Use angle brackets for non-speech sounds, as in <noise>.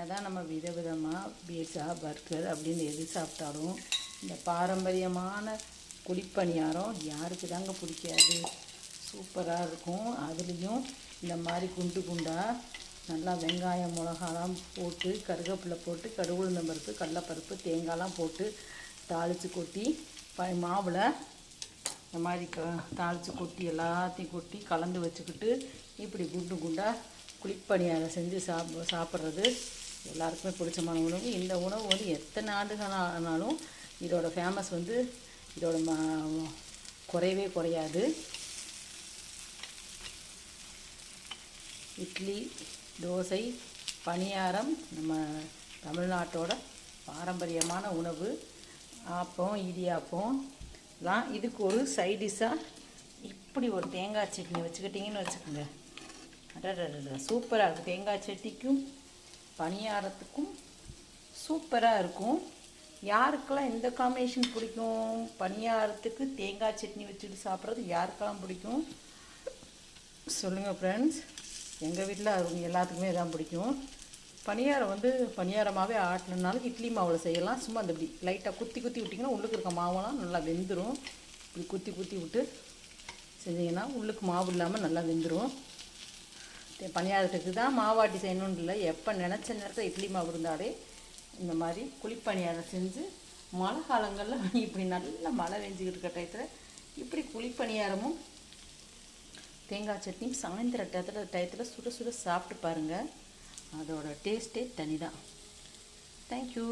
என்னதான் நம்ம விதவிதமாக பீஸா பர்கர் அப்படின்னு எது சாப்பிட்டாலும் இந்த பாரம்பரியமான குழிப்பணியாரம் யாருக்கு தாங்க பிடிக்காது. சூப்பராக இருக்கும். அதுலேயும் இந்த மாதிரி குண்டு குண்டாக நல்லா வெங்காயம் மிளகாலாம் போட்டு கருவேப்பிலை போட்டு கடுகுழுந்த பருப்பு கடலப்பருப்பு தேங்காய்லாம் போட்டு தாளித்து கொட்டி ப மாவில் இந்த மாதிரி க தாளித்து கொட்டி எல்லாத்தையும் கொட்டி கலந்து வச்சுக்கிட்டு இப்படி குண்டு குண்டாக குழிப்பணியாரம் செஞ்சு சாப் சாப்பிட்றது எல்லாருக்குமே பிடிச்சமான உணவு. இந்த உணவு வந்து எத்தனை ஆண்டுகள் ஆனாலும் இதோட ஃபேமஸ் வந்து இதோட ம குறையவே குறையாது. இட்லி தோசை பணியாரம் நம்ம தமிழ்நாட்டோட பாரம்பரியமான உணவு. ஆப்பம் இடியாப்பம். எல்லாம் இதுக்கு ஒரு சைடிஷாக இப்படி ஒரு தேங்காய் சட்னி வச்சுக்கிட்டிங்கன்னு வச்சுக்கோங்க. சூப்பராக இருக்குது தேங்காய் சட்னிக்கும் பணியாரத்துக்கும் சூப்பராக இருக்கும். யாருக்கெல்லாம் எந்த காம்பினேஷன் பிடிக்கும்? பணியாரத்துக்கு தேங்காய் சட்னி வச்சுட்டு சாப்பிட்றது யாருக்கெல்லாம் பிடிக்கும்? சொல்லுங்கள் ஃப்ரெண்ட்ஸ் எங்கள் வீட்டில் அவங்க எல்லாத்துக்குமே தான் பிடிக்கும். பணியாரம் வந்து பணியாரமாகவே ஆட்டினாலும் இட்லி மாவில் செய்யலாம். சும்மா அந்த இப்படி லைட்டாக குத்தி குத்தி விட்டிங்கன்னா உள்ளுக்கு இருக்க மாவெல்லாம் நல்லா வெந்துடும் இப்படி குத்தி குத்தி விட்டு செஞ்சீங்கன்னா உள்ளுக்கு மாவு இல்லாமல் நல்லா வெந்துடும் பணியாரத்துக்கு தான் மாவாட்டி செய்யணும்னு இல்லை. எப்போ நினச்ச நேரத்தில் இட்லி மாவு இருந்தாலே இந்த மாதிரி குழிப்பணியாரம் செஞ்சு மழை காலங்களில் <laughs> இப்படி நல்ல மழை வெஞ்சிக்கிட்டு இருக்க டயத்தில் இப்படி குழிப்பணியாரமும் தேங்காய் சட்னியும் சாயந்தர டயத்தில் டயத்தில் சுட சுட சாப்பிட்டு பாருங்கள் அதோட டேஸ்ட்டே தனி தான் தேங்க்யூ